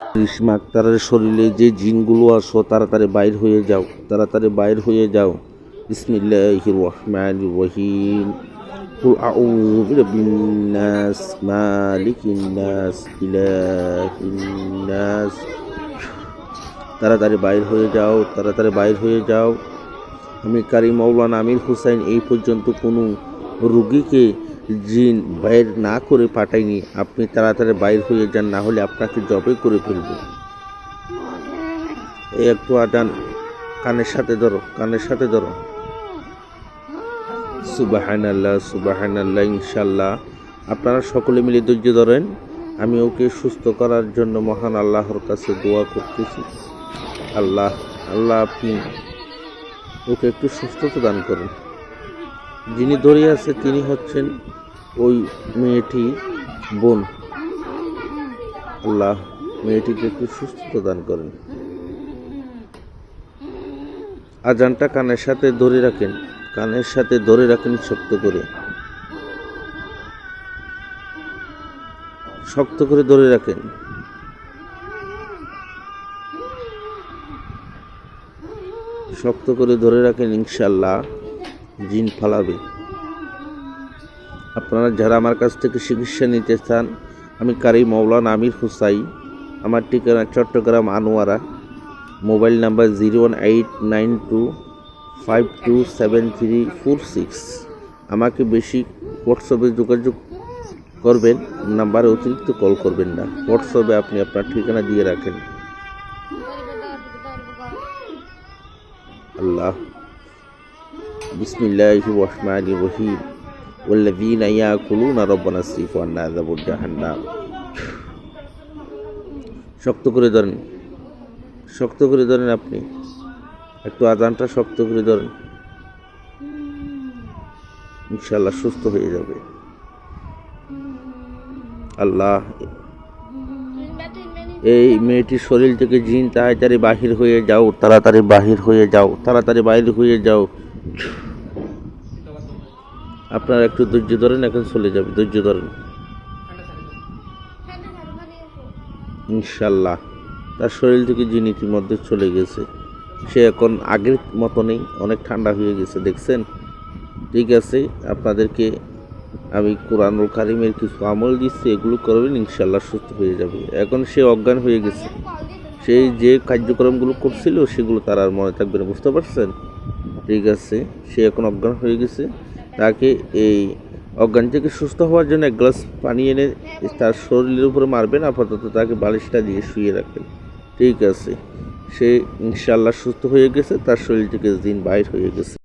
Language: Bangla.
গ্রীষ্ম আক্তারের শরীরে যে জিনগুলো আসো তাড়াতাড়ি বাইর হয়ে যাও তাড়াতাড়ি বাইর হয়ে যাও বিসমিল্লাহির রহমানির রহিম قل أعوذ برب الناس مالك الناس إله الناس তাড়াতাড়ি বাইর হয়ে যাও তাড়াতাড়ি বাইর হয়ে যাও আমি কারি মৌলানা আমির হুসাইন এই পর্যন্ত কোনো রুগীকে জিন বাইর না করে পাঠাইনি আপনি তাড়াতাড়ি বাইর হয়ে যান, না হলে আপনাকে জবে করে ফেলবে। এই একটু আদান কানের সাথে ধরো, কানের সাথে ধরো। সুবাহান আল্লাহ সুবাহান আল্লাহ ইনশাল্লাহ আপনারা সকলে মিলে ধৈর্য ধরেন, আমি ওকে সুস্থ করার জন্য মহান আল্লাহর কাছে দোয়া করতেছি। আল্লাহ আল্লাহ আপনি ওকে একটু সুস্থতা দান করুন। যিনি ধরে আছে, তিনি হচ্ছেন ওই মেয়েটি বোন। আল্লাহ মেয়েটিকে একটু সুস্থতা দান করেন। আজানটা কানের সাথে ধরে রাখেন। কানের সাথে ধরে রাখেন শক্ত করে। শক্ত করে ধরে রাখেন। শক্ত করে ধরে রাখেন ইনশাল্লাহ জিন ফালাবে। আপনারা যারা আমার কাছ থেকে চিকিৎসা নিতে চান, আমি কারি মৌলানা আমির হুসাই আমার ঠিকানা Chattogram Anwara, mobile number zero one eight nine two five two seven three four six. আমাকে বেশি হোয়াটসঅ্যাপে যোগাযোগ করবেন, নাম্বারে অতিরিক্ত কল করবেন না। হোয়াটসঅ্যাপে আপনি আপনার ঠিকানা দিয়ে রাখেন। আল্লাহ। বিসমিল্লাহ রহমান রহিম والذين يأكلون ربنا اصرف عنا عذاب جهنم শক্ত করে ধরেন শক্ত করে ধরেন আপনি একটু আজানটা শক্ত করে ধরেন ইনশাল্লাহ সুস্থ হয়ে যাবে আল্লাহ এই মেয়েটির শরীর থেকে জিন তাড়াতাড়ি বাহির হয়ে যাও তাড়াতাড়ি বাহির হয়ে যাও তাড়াতাড়ি বাহির হয়ে যাও আপনারা একটু ধৈর্য ধরেন, এখন চলে যাবে। ধৈর্য ধরেন। ইনশাল্লাহ। তার শরীর থেকে জিন ইতিমধ্যে চলে গেছে, সে এখন আগের মতো নেই অনেক ঠান্ডা হয়ে গেছে, দেখছেন? ঠিক আছে, আপনাদেরকে আমি কোরআনুল কারিমের কিছু আমল দিচ্ছি, এগুলো করবেন, ইনশাল্লাহ সুস্থ হয়ে যাবে। এখন সে অজ্ঞান হয়ে গেছে। সেই যে কার্যক্রমগুলো করছিল, সেগুলো তার আর মনে থাকবে না, বুঝতে পারছেন? ঠিক আছে, সে এখন অজ্ঞান হয়ে গেছে। তাকে এই অজ্ঞান থেকে সুস্থ হওয়ার জন্য এক গ্লাস পানি এনে তার শরীরের উপরে মারবেন, আপাতত তাকে বালিশটা দিয়ে শুয়ে রাখবেন। ঠিক আছে। সে ইনশাল্লাহ সুস্থ হয়ে গেছে, তার শরীর থেকে দিন বাইর হয়ে গেছে।